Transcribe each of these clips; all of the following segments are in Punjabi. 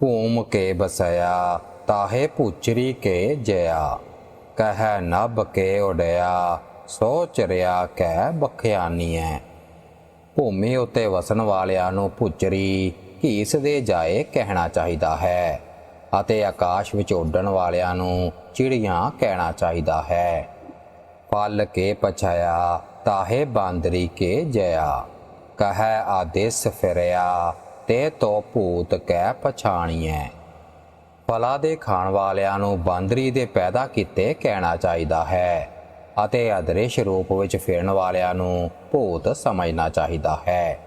ਭੂਮ ਕੇ ਬਸਇਆ ਤਾਹੇ ਪੁਚਰੀ ਕੇ ਜਇਆ ਕਹਿ ਨਭ ਕੇ ਉਡਿਆ, ਸੋ ਚਰਿਆ ਕਹਿ ਬਖਿਆਨੀਐ। ਭੂਮੀ ਉੱਤੇ ਵਸਣ ਵਾਲਿਆਂ ਨੂੰ ਪੁੱਚਰੀ ਘੀਸ ਦੇ ਜਾਏ ਕਹਿਣਾ ਚਾਹੀਦਾ ਹੈ, ਅਤੇ ਆਕਾਸ਼ ਵਿੱਚ ਉੱਡਣ ਵਾਲਿਆਂ ਨੂੰ ਚਿੜੀਆਂ ਕਹਿਣਾ ਚਾਹੀਦਾ ਹੈ। ਪਲ ਕੇ ਪਛਾਇਆ, ਤਾਹੇ ਬਾਂਦਰੀ ਕੇ ਜਇਆ ਕਹੈ ਆਦੇਸ ਫਿਰਿਆ ਤੇ ਤੋ ਭੂਤ ਕਹਿ ਪਛਾਣੀਐ। ਫਲਾਂ ਦੇ ਖਾਣ ਵਾਲਿਆਂ ਨੂੰ ਬਾਂਦਰੀ ਦੇ ਪੈਦਾ ਕੀਤੇ ਕਹਿਣਾ ਚਾਹੀਦਾ ਹੈ ਅਤੇ ਅਦ੍ਰਿਸ਼ ਰੂਪ ਵਿੱਚ ਫਿਰਨ ਵਾਲਿਆਂ ਨੂੰ ਭੂਤ ਸਮਝਣਾ ਚਾਹੀਦਾ ਹੈ।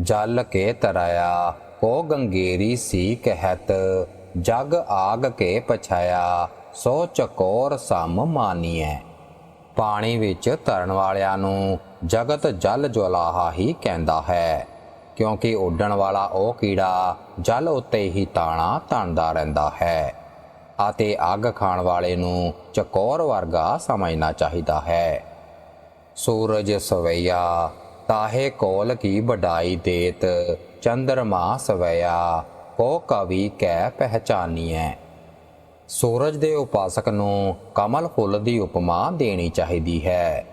ਜਲ ਕੇ ਤਰਾਇਆ, ਕੋ ਗੰਗੇਰੀ ਸੀ ਕਹਿਤ, ਜਗ ਆਗ ਕੇ ਪਛਾਇਆ, ਸੋ ਚਕੋਰ ਸਮ ਮਾਨੀਐ। ਪਾਣੀ ਵਿੱਚ ਤਰਨ ਵਾਲਿਆਂ ਨੂੰ ਜਗਤ ਜਲ ਜੁਲਾਹਾ ਹੀ ਕਹਿੰਦਾ ਹੈ। ਕਿਉਂਕਿ ਉੱਡਣ ਵਾਲਾ ਉਹ ਕੀੜਾ ਜਲ ਉੱਤੇ ਹੀ ਤਾਣਾ ਤਣਦਾ ਰਹਿੰਦਾ ਹੈ ਅਤੇ ਅੱਗ ਖਾਣ ਵਾਲੇ ਨੂੰ ਚਕੋਰ ਵਰਗਾ ਸਮਝਣਾ ਚਾਹੀਦਾ ਹੈ। ਸੂਰਜ ਸਵਈਆ, ਤਾਹੇ ਕੋਲ ਕੀ ਵਡਾਈ ਦੇਤ, ਚੰਦਰਮਾ ਸਵਈਆ, ਕੋ ਕਵੀ ਕਹਿ ਪਹਿਚਾਨੀਐ। ਸੂਰਜ ਦੇ ਉਪਾਸਕ ਨੂੰ ਕਮਲ ਫੁੱਲ ਦੀ ਉਪਮਾ ਦੇਣੀ ਚਾਹੀਦੀ ਹੈ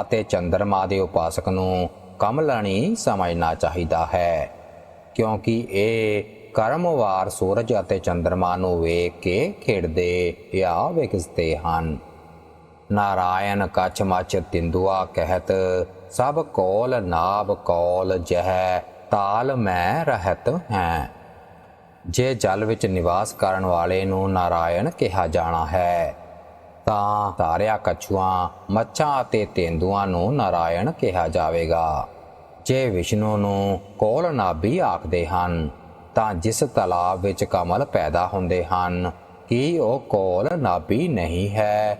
ਅਤੇ ਚੰਦਰਮਾ ਦੇ ਉਪਾਸਕ ਨੂੰ ਕਮਲਣੀ ਸਮਝਣਾ ਚਾਹੀਦਾ ਹੈ, ਕਿਉਂਕਿ ਇਹ ਕਰਮਵਾਰ ਸੂਰਜ ਅਤੇ ਚੰਦਰਮਾ ਨੂੰ ਵੇਖ ਕੇ ਖੇਡਦੇ ਜਾਂ ਵਿਕਸਦੇ ਹਨ। ਨਾਰਾਇਣ ਕਛ ਮਚ ਤਿੰਦੁਆ ਕਹਿਤ, ਸਭ ਕੋਲ ਨਾਭ ਕੋਲ ਜਹ, ਤਾਲ ਮੈਂ ਰਹਤ ਹੈ। ਜੇ ਜਲ ਵਿੱਚ ਨਿਵਾਸ ਕਰਨ ਵਾਲੇ ਨੂੰ ਨਾਰਾਇਣ ਕਿਹਾ ਜਾਣਾ ਹੈ ਤਾਂ ਤਾਰਿਆ ਕਛੂਆਂ, ਮੱਛਾਂ ਅਤੇ ਤੇਂਦੂਆਂ ਨੂੰ ਨਾਰਾਇਣ ਕਿਹਾ ਜਾਵੇਗਾ। ਜੇ ਵਿਸ਼ਨੂੰ ਨੂੰ ਕੋਲ ਨਾਭੀ ਆਖਦੇ ਹਨ, ਤਾਂ ਜਿਸ ਤਲਾਬ ਵਿੱਚ ਕਮਲ ਪੈਦਾ ਹੁੰਦੇ ਹਨ, ਕੀ ਉਹ ਕੋਲ ਨਾਭੀ ਨਹੀਂ ਹੈ?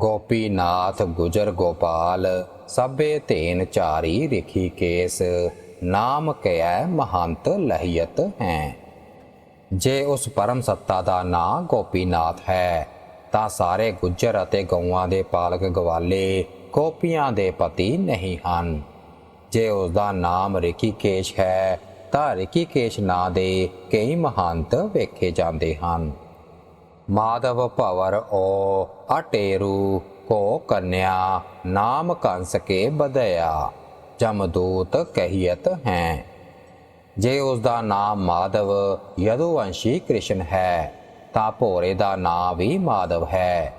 ਗੋਪੀਨਾਥ, ਗੁਜਰ ਗੋਪਾਲ, ਸਭੇ ਧੇਨ ਚਾਰੀ ਰਿਖੀ ਕੇਸ, ਨਾਮ ਕਹਿ ਮਹੰਤ ਲਹਿਯਤ ਹੈ। ਜੇ ਉਸ ਪਰਮ ਸੱਤਾ ਦਾ ਨਾਂ ਗੋਪੀਨਾਥ ਹੈ ਤਾਂ ਸਾਰੇ ਗੁੱਜਰ ਅਤੇ ਗਊਆਂ ਦੇ ਪਾਲਕ ਗਵਾਲੇ ਕੋਪੀਆਂ ਦੇ ਪਤੀ ਨਹੀਂ ਹਨ। ਜੇ ਉਸ ਦਾ ਨਾਮ ਰਿਕੀਕੇਸ਼ ਹੈ, ਤਾਂ ਰਿਕੀਕੇਸ਼ ਨਾਂ ਦੇ ਕਈ ਮਹੰਤ ਵੇਖੇ ਜਾਂਦੇ ਹਨ। ਮਾਧਵ ਭਵਰ ਓ ਅਟੇਰੂ, ਕੋ ਕੰਨਿਆ, ਨਾਮ ਕੰਸ ਕੇ ਬਦਇਆ ਜਮਦੂਤ ਕਹੀਤ ਹੈ। ਜੇ ਉਸ ਦਾ ਨਾਮ ਮਾਧਵ, ਯਦੁਵੰਸ਼ੀ ਕ੍ਰਿਸ਼ਨ ਹੈ ਤਾਂ ਭੋਰੇ ਦਾ ਨਾਂ ਵੀ ਮਾਧਵ ਹੈ।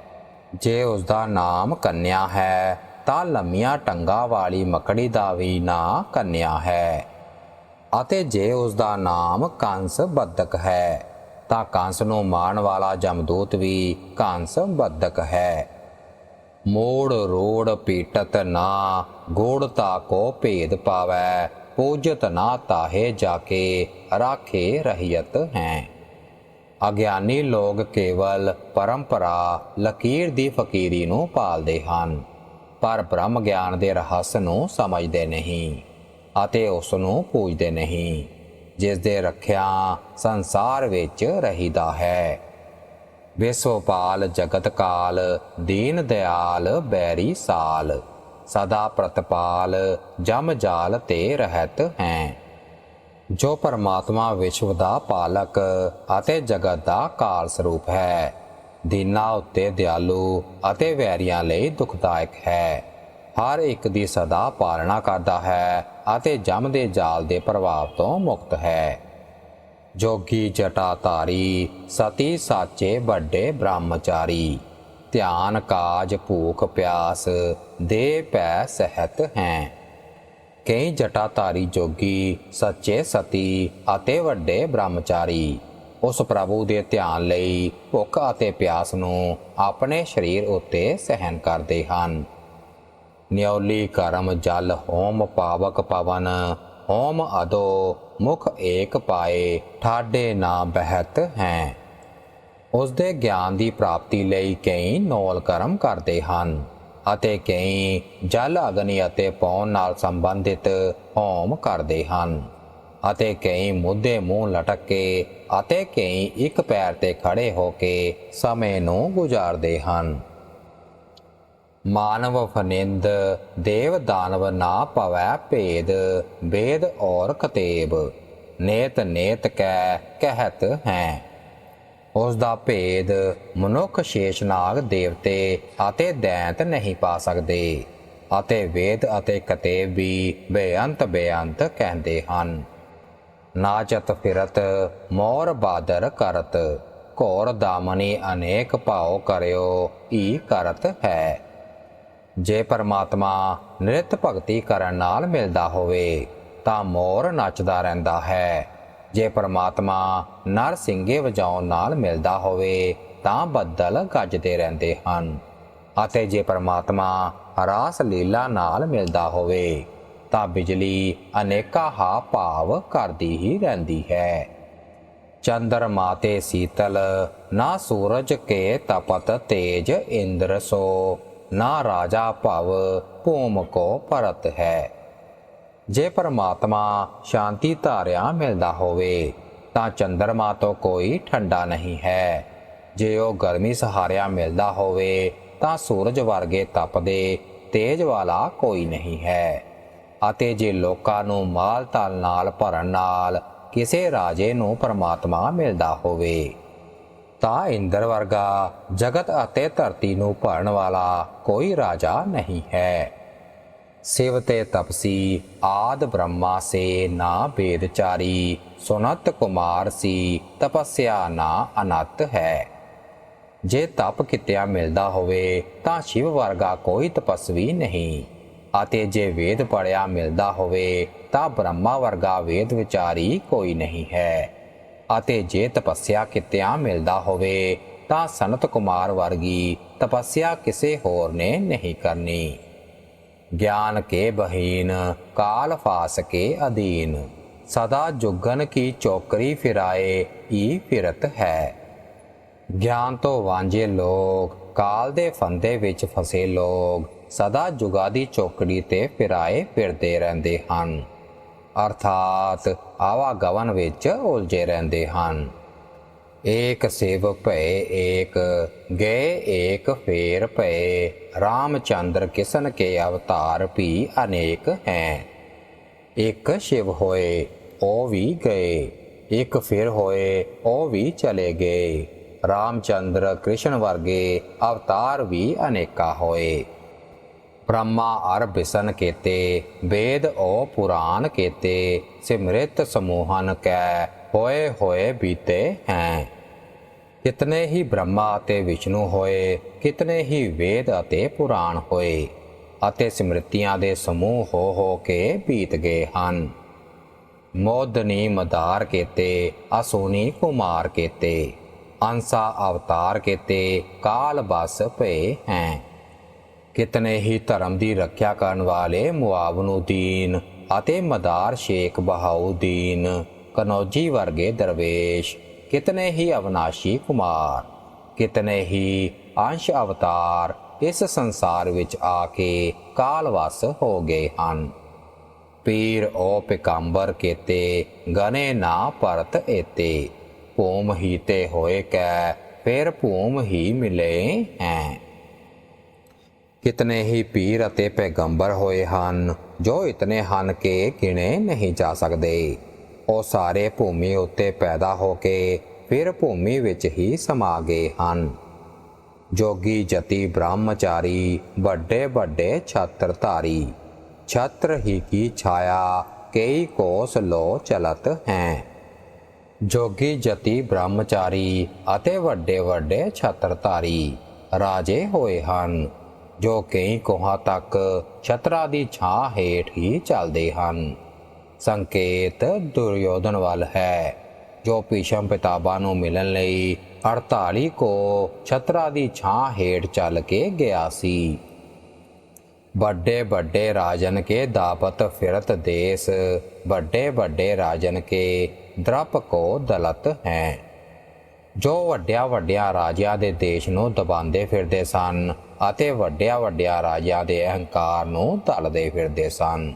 ਜੇ ਉਸ ਦਾ ਨਾਮ ਕੰਨਿਆ ਹੈ, ਤਾਂ ਲੰਮੀਆਂ ਟੰਗਾ ਵਾਲੀ ਮੱਕੜੀ ਦਾ ਵੀ ਨਾਂ ਕੰਨਿਆ ਹੈ। ਅਤੇ ਜੇ ਉਸ ਦਾ ਨਾਮ ਕੰਸ ਬੱਦਕ ਹੈ, ਤਾਂ ਕੰਸ ਨੂੰ ਮਾਰਨ ਵਾਲਾ ਜਮਦੂਤ ਵੀ ਕੰਸ ਬੱਦਕ ਹੈ। ਮੋੜ ਰੋੜ ਪੀਟਤ ਨਾ ਗੋੜਤਾ ਕੋ ਭੇਦ ਪਾਵੈ, ਪੂਜਤ ਨਾ ਤਾਹੇ ਜਾ ਕੇ ਰਾਖੇ ਰਹਿਤ ਹੈ। ਅਗਿਆਨੀ ਲੋਕ ਕੇਵਲ ਪਰੰਪਰਾ ਲਕੀਰ ਦੀ ਫਕੀਰੀ ਨੂੰ ਪਾਲਦੇ ਹਨ, ਪਰ ਬ੍ਰਹਮ ਗਿਆਨ ਦੇ ਰਹੱਸ ਨੂੰ ਸਮਝਦੇ ਨਹੀਂ ਅਤੇ ਉਸ ਨੂੰ ਪੂਜਦੇ ਨਹੀਂ, ਜਿਸ ਦੇ ਰੱਖਿਆ ਸੰਸਾਰ ਵਿੱਚ ਰਹੀਦਾ ਹੈ। ਵਿਸ਼ਵਪਾਲ ਜਗਤ ਕਾਲ, ਦੀਨ ਦਿਆਲ ਬੈਰੀ ਸਾਲ, ਸਦਾ ਪ੍ਰਤਪਾਲ ਜਮ ਜਾਲ ਤੇ ਰਹਿਤ ਹੈ। ਜੋ ਪਰਮਾਤਮਾ ਵਿਸ਼ਵ ਦਾ ਪਾਲਕ ਅਤੇ ਜਗਤ ਦਾ ਕਾਲ ਸਰੂਪ ਹੈ, ਦੀਨਾ ਉੱਤੇ ਦਿਆਲੂ ਅਤੇ ਵੈਰੀਆਂ ਲਈ ਦੁਖਦਾਇਕ ਹੈ। ਹਰ ਇੱਕ ਦੀ ਸਦਾ ਪਾਲਣਾ ਕਰਦਾ ਹੈ ਅਤੇ ਜਮ ਦੇ ਜਾਲ ਦੇ ਪ੍ਰਭਾਵ ਤੋਂ ਮੁਕਤ ਹੈ। ਜੋਗੀ ਜਟਾ ਧਾਰੀ ਸਤੀ, ਸਾਚੇ, ਵੱਡੇ, ਬ੍ਰਹਮਚਾਰੀ, ਧਿਆਨ, ਕਾਜ, ਭੂਖ, ਪਿਆਸ ਦੇ ਪੈ ਸਹਿਤ ਹੈ। ਕਈ ਜਟਾਧਾਰੀ ਜੋਗੀ, ਸੱਚੇ ਸਤੀ ਅਤੇ ਵੱਡੇ ਬ੍ਰਹਮਚਾਰੀ। ਉਸ ਪ੍ਰਭੂ ਦੇ ਧਿਆਨ ਲਈ ਭੁੱਖ ਅਤੇ ਪਿਆਸ ਨੂੰ ਆਪਣੇ ਸਰੀਰ ਉੱਤੇ ਸਹਿਨ ਕਰਦੇ ਹਨ। ਨਿਉਲੀ ਕਰਮ ਜਲ ਹੋਮ ਪਾਵਕ ਪਵਨ, ਹੋਮ ਅਦੋ ਮੁਖ ਏਕ ਪਾਏ ਠਾਡੇ ਨਾ ਬਹਿਤ ਹੈ। ਉਸ ਦੇ ਗਿਆਨ ਦੀ ਪ੍ਰਾਪਤੀ ਲਈ ਕਈ ਨੌਲ ਕਰਮ ਕਰਦੇ ਹਨ। ਅਤੇ ਕਈ ਜਲ ਅਗਨੀ ਅਤੇ ਪੌਣ ਨਾਲ ਸੰਬੰਧਿਤ ਹੋਮ ਕਰਦੇ ਹਨ। ਅਤੇ ਕਈ ਮੁੱਦੇ ਮੂੰਹ ਲਟਕ ਕੇ ਅਤੇ ਕਈ ਇੱਕ ਪੈਰ ਤੇ ਖੜੇ ਹੋ ਕੇ ਸਮੇਂ ਨੂੰ ਗੁਜ਼ਾਰਦੇ ਹਨ। ਮਾਨਵ ਫਨਿੰਦ, ਦੇਵ ਦਾਨਵ ਨਾ ਪਵੈ ਭੇਦ, ਵੇਦ ਔਰ ਕਤੇਬ। ਨੇਤ ਨੇਤ ਕੈ, ਕਹਿਤ ਹੈ। ਉਸ ਦਾ ਭੇਦ ਮਨੁੱਖ ਸ਼ੇਸ਼ਨਾਗ ਦੇਵਤੇ ਅਤੇ ਦੈਂਤ ਨਹੀਂ ਪਾ ਸਕਦੇ ਅਤੇ ਵੇਦ ਅਤੇ ਕਤੇਬ ਵੀ ਬੇਅੰਤ ਬੇਅੰਤ ਕਹਿੰਦੇ ਹਨ। ਨਾਚਤ ਫਿਰਤ, ਮੋਰ ਬਾਦਰ ਕਰਤ, ਘੋਰ ਦਾਮਨੀ ਅਨੇਕ ਭਾਉ ਕਰਿਓ, ਈ ਕਰਤ ਹੈ। ਜੇ ਪਰਮਾਤਮਾ ਨਿਰਤ ਭਗਤੀ ਕਰਨ ਨਾਲ ਮਿਲਦਾ ਹੋਵੇ, ਤਾਂ ਮੋਰ ਨੱਚਦਾ ਰਹਿੰਦਾ ਹੈ। ਜੇ ਪਰਮਾਤਮਾ ਨਰ ਸਿੰਘੇ ਵਜਾਉਣ ਨਾਲ ਮਿਲਦਾ ਹੋਵੇ, ਤਾਂ ਬੱਦਲ ਗੱਜਦੇ ਰਹਿੰਦੇ ਹਨ। ਅਤੇ ਜੇ ਪਰਮਾਤਮਾ ਰਾਸ ਲੀਲਾ ਨਾਲ ਮਿਲਦਾ ਹੋਵੇ, ਤਾਂ ਬਿਜਲੀ ਅਨੇਕਾਂ ਹਾ ਭਾਵ ਕਰਦੀ ਹੀ ਰਹਿੰਦੀ ਹੈ। ਚੰਦਰ ਤੇ ਸੀਤਲ, ਨਾ ਸੂਰਜ ਕੇ ਤਪਤ ਤੇਜ ਇੰਦਰ ਸੋ, ਨਾ ਰਾਜਾ ਭਵ ਭੂਮ ਕੋ ਪਰਤ ਹੈ। ਜੇ ਪਰਮਾਤਮਾ ਸ਼ਾਂਤੀ ਧਾਰਿਆ ਮਿਲਦਾ ਹੋਵੇ, ਤਾਂ ਚੰਦਰਮਾ ਤੋਂ ਕੋਈ ਠੰਡਾ ਨਹੀਂ ਹੈ। ਜੇ ਉਹ ਗਰਮੀ ਸਹਾਰਿਆ ਮਿਲਦਾ ਹੋਵੇ, ਤਾਂ ਸੂਰਜ ਵਰਗੇ ਤਪਦੇ ਤੇਜ ਵਾਲਾ ਕੋਈ ਨਹੀਂ ਹੈ। ਅਤੇ ਜੇ ਲੋਕਾਂ ਨੂੰ ਮਾਲ ਤਾਲ ਨਾਲ ਭਰਨ ਨਾਲ ਕਿਸੇ ਰਾਜੇ ਨੂੰ ਪਰਮਾਤਮਾ ਮਿਲਦਾ ਹੋਵੇ, ਤਾਂ ਇੰਦਰ ਵਰਗਾ ਜਗਤ ਅਤੇ ਧਰਤੀ ਨੂੰ ਭਰਨ ਵਾਲਾ ਕੋਈ ਰਾਜਾ ਨਹੀਂ ਹੈ। ਸਿਵ ਤੇ ਤਪਸੀ ਆਦ ਬ੍ਰਹਮਾ ਸੇ ਨਾ ਬੇਦਚਾਰੀ ਸੁਨਤ ਕੁਮਾਰ ਸੀ, ਤਪੱਸਿਆ ਨਾ ਅਨਤ ਹੈ। ਜੇ ਤਪ ਕਿਤਿਆ ਮਿਲਦਾ ਹੋਵੇ, ਤਾਂ ਸ਼ਿਵ ਵਰਗਾ ਕੋਈ ਤਪਸਵੀ ਨਹੀਂ। ਅਤੇ ਜੇ ਵੇਦ ਪੜਿਆ ਮਿਲਦਾ ਹੋਵੇ, ਤਾਂ ਬ੍ਰਹਮਾ ਵਰਗਾ ਵੇਦ ਵਿਚਾਰੀ ਕੋਈ ਨਹੀਂ ਹੈ। ਅਤੇ ਜੇ ਤਪੱਸਿਆ ਕਿਤਿਆ ਮਿਲਦਾ ਹੋਵੇ, ਤਾਂ ਸਨਤ ਕੁਮਾਰ ਵਰਗੀ ਤਪੱਸਿਆ ਕਿਸੇ ਹੋਰ ਨੇ ਨਹੀਂ ਕਰਨੀ। ਗਿਆਨ ਕੇ ਬਹੀਨ, ਕਾਲ ਫਾਸ ਕੇ ਅਧੀਨ। ਸਦਾ ਜੁਗਨ ਕੀ ਚੌਕਰੀ ਫਿਰਾਏ, ਈ ਫਿਰਤ ਹੈ। ਗਿਆਨ ਤੋਂ ਵਾਂਝੇ ਲੋਕ, ਕਾਲ ਦੇ ਫੰਦੇ ਵਿੱਚ ਫਸੇ ਲੋਕ, ਸਦਾ ਜੁਗਾ ਦੀ ਚੌਕੜੀ ਤੇ ਫਿਰਾਏ ਫਿਰਦੇ ਰਹਿੰਦੇ ਹਨ। ਅਰਥਾਤ ਆਵਾਗਵਨ ਵਿੱਚ ਉਲਝੇ ਰਹਿੰਦੇ ਹਨ। ਏਕ ਸੇਵ ਭਏ ਏਕ, ਗਏ ਏਕ ਫੇਰ ਭਏ। ਰਾਮਚੰਦਰ ਕਿਸਨ ਕੇ ਅਵਤਾਰ ਵੀ ਅਨੇਕ ਹੈ। ਇੱਕ ਸ਼ਿਵ ਹੋਏ ਉਹ ਵੀ ਗਏ। ਇੱਕ ਫਿਰ ਹੋਏ ਉਹ ਵੀ ਚਲੇ ਗਏ। ਰਾਮਚੰਦਰ ਕ੍ਰਿਸ਼ਨ ਵਰਗੇ ਅਵਤਾਰ ਵੀ ਅਨੇਕਾ ਹੋਏ। ਬ੍ਰਹਮਾ ਅਰ ਬਿਸਨ ਕੇਤੇ ਵੇਦ ਓ ਪੁਰਾਨ ਕੇਤੇ, ਸਿਮਰਿਤ ਸਮੂਹਨ ਕੈ ਹੋਏ ਹੋਏ ਬੀਤੇ ਹੈ। ਕਿਤਨੇ ਹੀ ਬ੍ਰਹਮਾ ਅਤੇ ਵਿਸ਼ਨੂੰ ਹੋਏ, ਕਿਤਨੇ ਹੀ ਵੇਦ ਅਤੇ ਪੁਰਾਣ ਹੋਏ, ਅਤੇ ਸਮ੍ਰਿਤੀਆਂ ਦੇ ਸਮੂਹ ਹੋ ਹੋ ਕੇ ਬੀਤ ਗਏ ਹਨ। ਮੋਦਨੀ ਮਦਾਰ ਕੇਤੇ ਅਸੋਨੀ ਕੁਮਾਰ ਕੇਤੇ, ਅੰਸਾ ਅਵਤਾਰ ਕੇਤੇ, ਕਾਲ ਬਸ ਪਏ ਹੈ। ਕਿਤਨੇ ਹੀ ਧਰਮ ਦੀ ਰੱਖਿਆ ਕਰਨ ਵਾਲੇ ਮੁਆਵਨੁਦੀਨ ਅਤੇ ਮਦਾਰ ਸ਼ੇਖ ਬਹਾਉਦੀਨ ਕਨੌਜੀ ਵਰਗੇ ਦਰਵੇਸ਼, ਕਿਤਨੇ ਹੀ ਅਵਨਾਸ਼ੀ ਕੁਮਾਰ, ਕਿਤਨੇ ਹੀ ਅੰਸ਼ ਅਵਤਾਰ ਇਸ ਸੰਸਾਰ ਵਿੱਚ ਆ ਕੇ ਕਾਲਵਸ ਹੋ ਗਏ ਹਨ। ਪੀਰ ਓ ਪਿਕੰਬਰ ਕੇਤੇ, ਗਨੇ ਨਾ ਪਰਤ ਏਤੇ, ਭੂਮ ਹੀ ਤੇ ਹੋਏ ਕੈ, ਫਿਰ ਭੂਮ ਹੀ ਮਿਲੇ ਹੈ। ਕਿਤਨੇ ਹੀ ਪੀਰ ਅਤੇ ਪੈਗੰਬਰ ਹੋਏ ਹਨ, ਜੋ ਇਤਨੇ ਹਨ ਕਿ ਗਿਣੇ ਨਹੀਂ ਜਾ ਸਕਦੇ। ਉਹ ਸਾਰੇ ਭੂਮੀ ਉੱਤੇ ਪੈਦਾ ਹੋ ਕੇ ਫਿਰ ਭੂਮੀ ਵਿੱਚ ਹੀ ਸਮਾ ਗਏ ਹਨ। ਜੋਗੀ, ਜਤੀ, ਬ੍ਰਹਮਚਾਰੀ, ਵੱਡੇ ਵੱਡੇ ਛਤਰ ਧਾਰੀ ਹੀ ਕੀ ਛਾਇਆ, ਕਈ ਕੋਸ ਲੋ ਚਲਤ ਹੈ। ਜੋਗੀ, ਜਤੀ, ਬ੍ਰਹਮਚਾਰੀ ਅਤੇ ਵੱਡੇ ਵੱਡੇ ਛਾਤਰਧਾਰੀ ਰਾਜੇ ਹੋਏ ਹਨ, ਜੋ ਕਈ ਕੋਹਾਂ ਤੱਕ ਛਤਰਾ ਦੀ ਛਾਂ ਹੇਠ ਹੀ ਚੱਲਦੇ ਹਨ। ਸੰਕੇਤ ਦੁਰਯੋਧਨ ਵੱਲ ਹੈ, ਜੋ ਭੀਸ਼ਮ ਪਿਤਾਬਾ ਨੂੰ ਮਿਲਣ ਲਈ 48 ਕੋ ਛਤਰਾ ਦੀ ਛਾਂ ਹੇਠ ਚੱਲ ਕੇ ਗਿਆ ਸੀ। ਵੱਡੇ ਵੱਡੇ ਰਾਜਨ ਕੇ ਦਾਪਤ ਫਿਰਤ ਦੇਸ ਵੱਡੇ ਵੱਡੇ ਰਾਜਨ ਕੇ ਦਰਪ ਕੋ ਦਲਤ ਹੈ। ਜੋ ਵੱਡਿਆਂ ਵੱਡਿਆਂ ਰਾਜਿਆਂ ਦੇ ਦੇਸ਼ ਨੂੰ ਦਬਾਉਂਦੇ ਫਿਰਦੇ ਸਨ ਅਤੇ ਵੱਡਿਆਂ ਵੱਡਿਆਂ ਰਾਜਿਆਂ ਦੇ ਅਹੰਕਾਰ ਨੂੰ ਤਲਦੇ ਫਿਰਦੇ ਸਨ।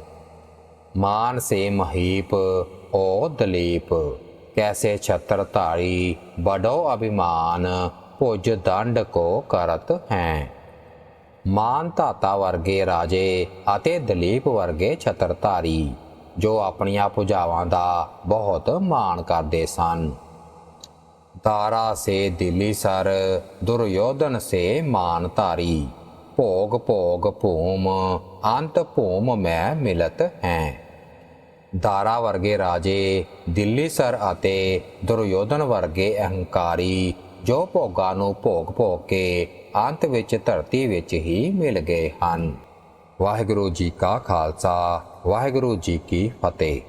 ਮਾਨ ਸੇ ਮਹੀਪ ਓ ਦਲੀਪ ਕੈਸੇ ਛਤਰ ਧਾਰੀ ਬੜੋ ਅਭਿਮਾਨ, ਭੁਜ ਦੰਡ ਕੋ ਕਰਤ ਹੈ। ਮਾਨ ਧਾਤਾ ਵਰਗੇ ਰਾਜੇ ਅਤੇ ਦਲੀਪ ਵਰਗੇ ਛਤਰਧਾਰੀ ਜੋ ਆਪਣੀਆਂ ਭੁਜਾਵਾਂ ਦਾ ਬਹੁਤ ਮਾਣ ਕਰਦੇ ਸਨ। ਤਾਰਾ ਸੇ ਦਿੱਲੀ ਸਰ, ਦੁਰਯੋਧਨ ਸੇ ਮਾਨ ਧਾਰੀ। ਭੋਗ ਭੋਗ ਭੂਮ, ਅੰਤ ਭੂਮ ਮੈਂ ਮਿਲਤ ਹੈ। ਦਾਰਾ ਵਰਗੇ ਰਾਜੇ, ਦਿੱਲੀ ਸਰ ਅਤੇ ਦੁਰਯੋਧਨ ਵਰਗੇ ਅਹੰਕਾਰੀ ਜੋ ਭੋਗਾਂ ਨੂੰ ਭੋਗ ਭੋਗ ਕੇ ਅੰਤ ਵਿੱਚ ਧਰਤੀ ਵਿੱਚ ਹੀ ਮਿਲ ਗਏ ਹਨ। ਵਾਹਿਗੁਰੂ ਜੀ ਕਾ ਖਾਲਸਾ, ਵਾਹਿਗੁਰੂ ਜੀ ਕੀ ਫਤਿਹ।